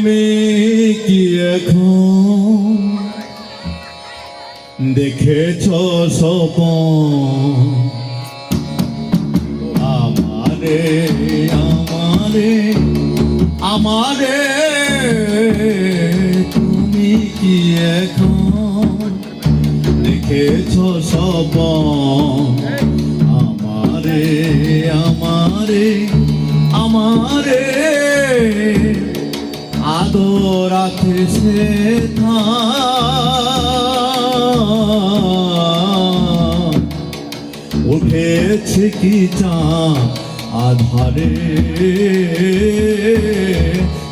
তুমি কি এখন দেখেছ স্বপন? আমারে আমারে আমারে, তুমি কি এখন দেখেছ আমারে আমারে আমারে আদর আছে সে। উঠেছে কি চা আধারে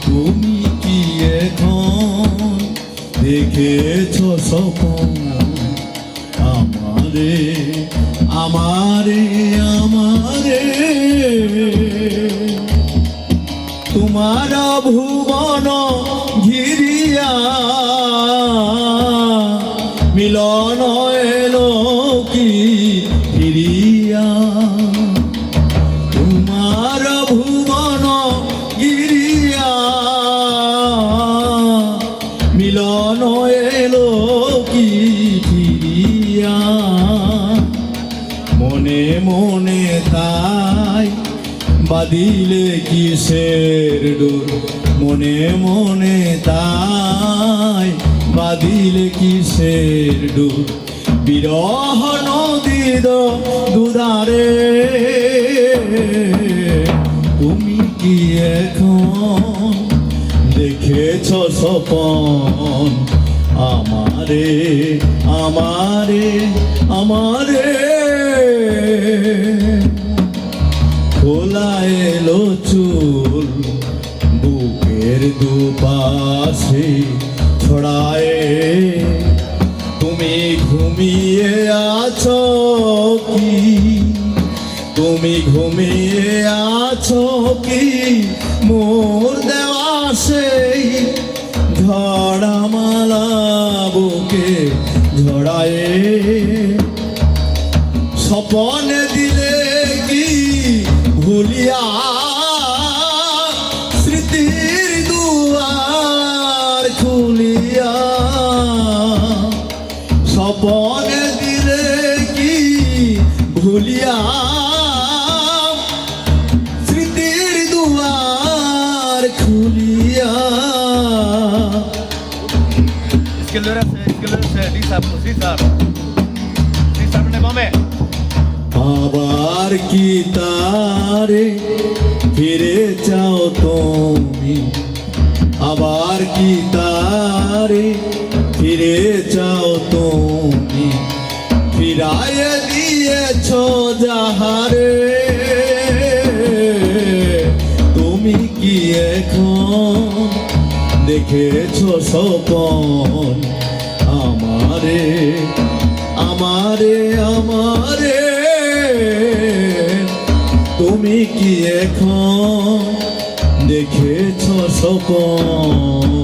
তুমি কি এখন দেখেছ স্বপন আমারে আমারে আমারে তোমার ভুবন মিলন এলো কি ফিরিয়া? তোমার ভুবন গিরিয়া। মিলন এলো কি ফিরিয়া? মনে মনে তাই বাদিলে কিসের ডোর? মনে মনে তাই বাদিলে কিসের ডোর বিরহ নদীর দুদারে তুমি কি এখন দেখেছ সপন আমারে আমারে আমারে। খোলা এলো চুল, বুকের দুপাশে ছড়ায়ে তুমি ঘুমিয়ে আছো কি? তুমি ঘুমিয়ে আছো কি? মোর দেওয়া সেই ঝড়া মালা বুকে ঝড়ায়ে। স্বপনে দিলে কি ভুলিয়া कौन दिल की भूलिया। तेरी दुआर खुलिया। इसके लिरिक्स है इसके लिरिक्स है डी साहब डी साहब। डी साहब ने बॉम्बे आवार की तारे फिरे जाओ तो आवार की तारे फिरे जाओ ফিরায় দিয়েছ যাহারে। তুমি কি এখন দেখেছ স্বপন আমারে? আমারে আমারে। তুমি কি এখন দেখেছ স্বপন